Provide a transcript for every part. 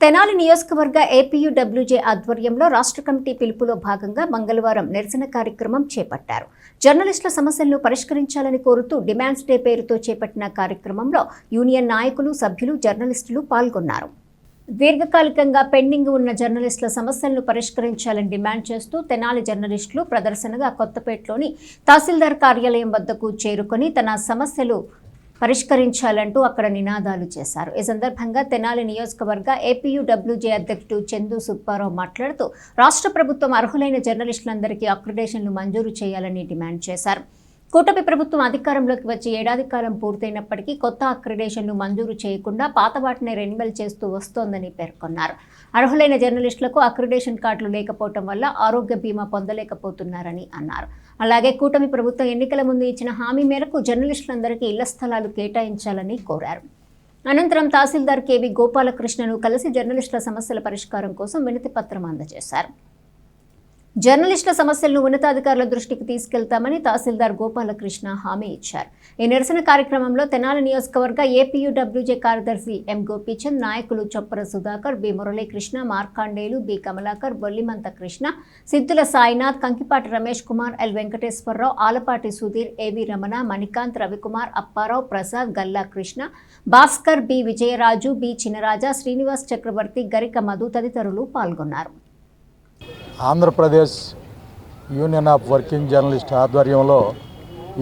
తెనాలి నియోజకవర్గ ఏపీయూడబ్ల్యూజే ఆధ్వర్యంలో రాష్ట్ర కమిటీ పిలుపులో భాగంగా మంగళవారం నిరసన కార్యక్రమం చేపట్టారు. జర్నలిస్టుల సమస్యలను పరిష్కరించాలని కోరుతూ డిమాండ్స్ డే పేరుతో చేపట్టిన కార్యక్రమంలో యూనియన్ నాయకులు సభ్యులు జర్నలిస్టులు పాల్గొన్నారు. దీర్ఘకాలికంగా పెండింగ్ ఉన్న జర్నలిస్టుల సమస్యలను పరిష్కరించాలని డిమాండ్ చేస్తూ తెనాలి జర్నలిస్టులు ప్రదర్శనగా కొత్తపేటలోని తహసీల్దార్ కార్యాలయం వద్దకు చేరుకొని తన సమస్యలు పరిష్కరించాలంటూ అక్కడ నినాదాలు చేశారు. ఈ సందర్భంగా తెనాలి నియోజకవర్గ ఏపీయూడబ్ల్యూజే అధ్యక్షుడు చందు సుబ్బారావు మాట్లాడుతూ రాష్ట్ర ప్రభుత్వం అర్హులైన జర్నలిస్టులందరికీ అక్రిడేషన్లు మంజూరు చేయాలని డిమాండ్ చేశారు. కూటమి ప్రభుత్వం అధికారంలోకి వచ్చి ఏడాది కాలం పూర్తయినప్పటికీ కొత్త అక్రిడేషన్లు మంజూరు చేయకుండా పాత వాటిని రెన్యువల్ చేస్తూ వస్తోందని పేర్కొన్నారు. అర్హులైన జర్నలిస్టులకు అక్రిడేషన్ కార్డులు లేకపోవడం వల్ల ఆరోగ్య బీమా పొందలేకపోతున్నారని అన్నారు. అలాగే కూటమి ప్రభుత్వం ఎన్నికల ముందు ఇచ్చిన హామీ మేరకు జర్నలిస్టులందరికీ ఇళ్ళ స్థలాలు కేటాయించాలని కోరారు. అనంతరం తహసీల్దార్ కేవి గోపాలకృష్ణను కలిసి జర్నలిస్టుల సమస్యల పరిష్కారం కోసం వినతి పత్రం అందజేశారు. జర్నలిస్టుల సమస్యలను ఉన్నతాధికారుల దృష్టికి తీసుకెళ్తామని తహసీల్దార్ గోపాలకృష్ణ హామీ ఇచ్చారు. ఈ నిరసన కార్యక్రమంలో తెనాలి నియోజకవర్గ ఏపీయూడబ్ల్యూజే కార్యదర్శి ఎం గోపీచంద్ నాయకులు Choppara Sudhakar B Muralikrishna Markandeyulu B Kamalakar Bollimanta Krishna Siddula Sainath Kankipati Ramesh Kumar L Venkateswararao Alapati Sudheer AV Ramana Manikanth Ravikumar Apparao Prasad Galla Krishna Bhaskar B Vijayaraju B Chinaraja Srinivas Chakravarthi Garika Madhu తదితరులు పాల్గొన్నారు. Andhra Pradesh union of working journalist ఆధ్వర్యంలో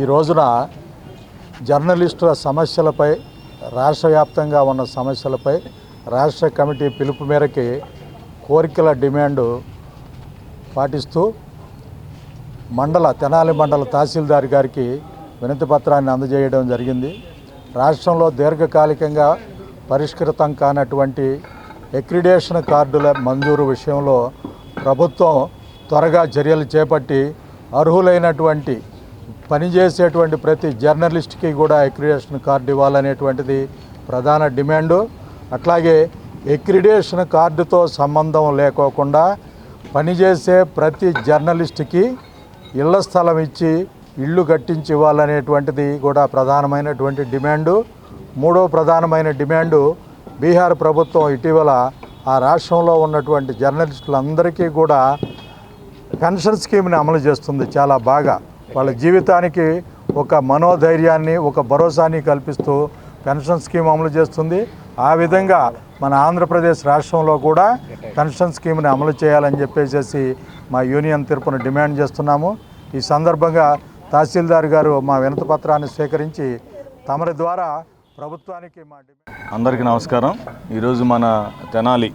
ఈ రోజున జర్నలిస్టుల సమస్యలపై రాష్ట్ర వ్యాప్తంగా ఉన్న సమస్యలపై రాష్ట్ర కమిటీ పిలుపు మేరకి కోరికల డిమాండు పాటిస్తూ మండల తెనాలి మండల తహసీల్దార్ గారికి వినతి పత్రాన్ని అందజేయడం జరిగింది. రాష్ట్రంలో దీర్ఘకాలికంగా పరిష్కృతం కానటువంటి ఎక్రిడేషన్ కార్డుల మంజూరు విషయంలో ప్రభుత్వం త్వరగా చర్యలు చేపట్టి అర్హులైనటువంటి పనిచేసేటువంటి ప్రతి జర్నలిస్ట్కి కూడా ఎక్రిడేషన్ కార్డు ఇవ్వాలనేటువంటిది ప్రధాన డిమాండు. అట్లాగే ఎక్రిడేషన్ కార్డుతో సంబంధం లేకోకుండా పనిచేసే ప్రతి జర్నలిస్ట్కి ఇళ్ళ స్థలం ఇచ్చి ఇల్లు కట్టించి ఇవ్వాలనేటువంటిది కూడా ప్రధానమైనటువంటి డిమాండు. మూడో ప్రధానమైన డిమాండు బీహార్ ప్రభుత్వం ఇటీవల ఆ రాష్ట్రంలో ఉన్నటువంటి జర్నలిస్టులందరికీ కూడా పెన్షన్ స్కీమ్ని అమలు చేస్తుంది చాలా బాగా. వాళ్ళ జీవితానికి ఒక మనోధైర్యాన్ని ఒక భరోసాని కల్పిస్తూ పెన్షన్ స్కీమ్ అమలు చేస్తుంది. ఆ విధంగా మన ఆంధ్రప్రదేశ్ రాష్ట్రంలో కూడా పెన్షన్ స్కీమ్ని అమలు చేయాలని చెప్పేసి మా యూనియన్ తీర్పును డిమాండ్ చేస్తున్నాము. ఈ సందర్భంగా తహసీల్దార్ గారు మా వినతి పత్రాన్ని స్వీకరించి తమరి ద్వారా ప్రభుత్వానికి మా అందరికీ నమస్కారం. ఈరోజు మన తెనాలి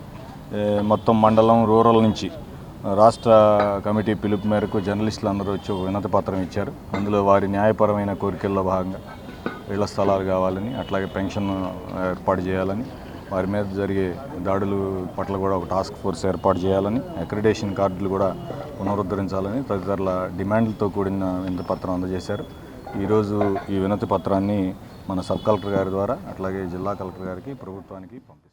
మొత్తం మండలం రూరల్ నుంచి రాష్ట్ర కమిటీ పిలుపు మేరకు జర్నలిస్టులు అందరూ వచ్చి ఒక వినతి పత్రం ఇచ్చారు. అందులో వారి న్యాయపరమైన కోరికల్లో భాగంగా ఇళ్ళ స్థలాలు కావాలని అట్లాగే పెన్షన్ ఏర్పాటు చేయాలని వారి మీద జరిగే దాడులు పట్ల కూడా ఒక టాస్క్ ఫోర్స్ ఏర్పాటు చేయాలని అక్రిడేషన్ కార్డులు కూడా పునరుద్ధరించాలని తదితరుల డిమాండ్లతో కూడిన వినతి పత్రం అందజేశారు. ఈరోజు ఈ వినతి పత్రాన్ని మన సబ్ కలెక్టర్ గారి ద్వారా అట్లాగే జిల్లా కలెక్టర్ గారికి ప్రభుత్వానికి పంపిస్తాం.